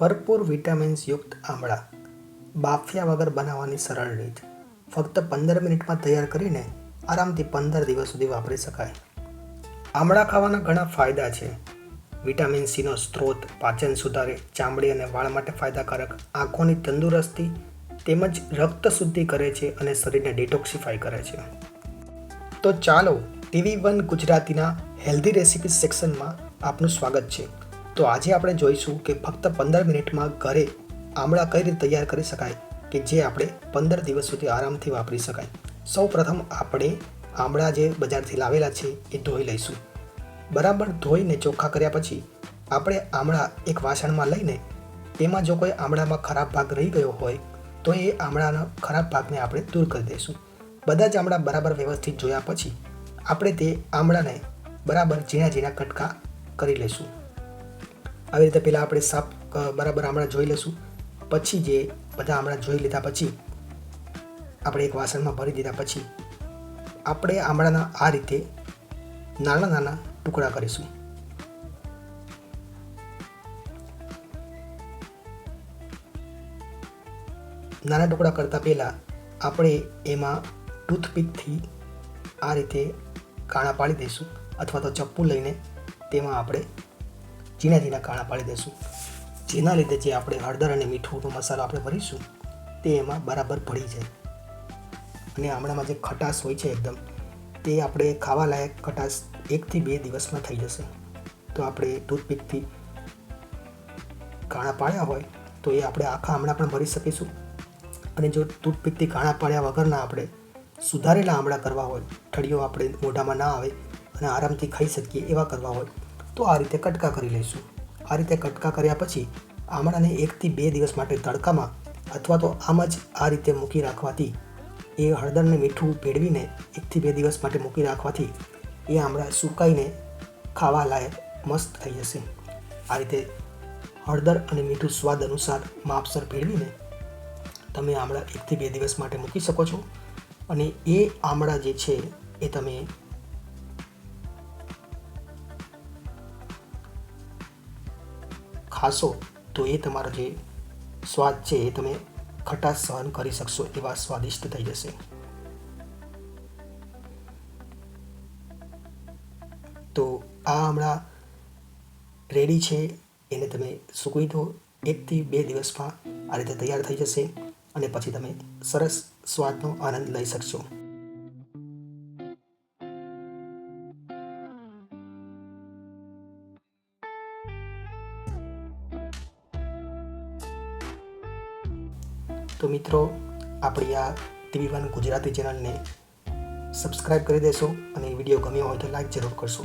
ભરપૂર વિટામિન્સ યુક્ત આમળા. બાફ્યા વગર બનાવવાની સરળ રીત. ફક્ત પંદર મિનિટમાં તૈયાર કરીને આરામથી પંદર દિવસ સુધી વાપરી શકાય. આમળા ખાવાના ઘણા ફાયદા છે. વિટામિન સીનો સ્ત્રોત પાચન સુધારે, ચામડી અને વાળ માટે ફાયદાકારક, આંખોની તંદુરસ્તી તેમજ રક્ત શુદ્ધિ કરે છે અને શરીરને ડિટોક્સિફાઈ કરે છે. તો ચાલો ટીવી વન ગુજરાતીના હેલ્ધી રેસિપી સેક્શનમાં આપનું સ્વાગત છે. તો આજે આપણે જોઈશું કે ફક્ત પંદર મિનિટમાં ઘરે આમળા કઈ રીતે તૈયાર કરી શકાય કે જે આપણે પંદર દિવસ સુધી આરામથી વાપરી શકાય. સૌ પ્રથમ આપણે આમળા જે બજારથી લાવેલા છે એ ધોઈ લઈશું. બરાબર ધોઈને ચોખ્ખા કર્યા પછી આપણે આમળા એક વાસણમાં લઈને તેમાં જો કોઈ આમળામાં ખરાબ ભાગ રહી ગયો હોય તો એ આમળાના ખરાબ ભાગને આપણે દૂર કરી દઈશું. બધા જ આમળા બરાબર વ્યવસ્થિત જોયા પછી આપણે તે આમળાને બરાબર ઝીણા ઝીણા કટકા કરી લઈશું. આવી રીતે પહેલાં આપણે સાફ બરાબર હમણાં જોઈ લઈશું. પછી જે બધા આમળા જોઈ લીધા પછી આપણે એક વાસણમાં ભરી દીધા પછી આપણે આમળાના આ રીતે નાના નાના ટુકડા કરીશું. નાના ટુકડા કરતાં પહેલાં આપણે એમાં ટૂથપીકથી આ રીતે કાણા પાડી દઈશું અથવા તો ચપ્પુ લઈને તેમાં આપણે ઝીણા ઝીણા કાણા પાડી દઈશું. જેના લીધે જે આપણે હળદર અને મીઠુંનો મસાલો આપણે ભરીશું, તે એમાં બરાબર ભળી જાય. અને આમળામાં જે ખટાશ હોય છે એકદમ, તે આપણે ખાવા લાયક ખટાશ એકથી બે દિવસમાં થઈ જશે. તો આપણે ટૂથપીકથી કાણા પાડ્યા હોય, તો એ આપણે આખા આમળા પણ ભરી શકીશું. અને જો ટૂથપીકથી કાણા પાડ્યા વગરના આપણે સુધારેલા આમળા કરવા હોય, ઠળીઓ આપણે મોઢામાં ના આવે અને આરામથી ખાઈ શકીએ એવા કરવા હોય તો આ રીતે કટકા કરી લઈશું. આ રીતે કટકા કર્યા પછી આમળાને એકથી બે દિવસ માટે તડકામાં અથવા તો આમ જ આ રીતે મૂકી રાખવાથી એ હળદરને મીઠું ભેળવીને એકથી બે દિવસ માટે મૂકી રાખવાથી એ આમળા સુકાઈને ખાવા લાયક મસ્ત થઈ જશે. આ રીતે હળદર અને મીઠું સ્વાદ અનુસાર માપસર ભેળવીને તમે આમળા એકથી બે દિવસ માટે મૂકી શકો છો. અને એ આમળા જે છે એ તમે ખાશો, તો એ તમારો જે સ્વાદ છે એ તમે ખટાશ સહન કરી શકશો એવા સ્વાદિષ્ટ થઈ જશે. તો આ હમણાં રેડી છે, એને તમે સૂકવી દો. એકથી બે દિવસમાં આ રીતે તૈયાર થઈ જશે અને પછી તમે સરસ સ્વાદનો આનંદ લઈ શકશો. તો મિત્રો, આપણી આ ટીવી વન ગુજરાતી ચેનલને સબસ્ક્રાઈબ કરી દેશો અને વીડિયો ગમ્યો હોય તો લાઈક જરૂર કરશો.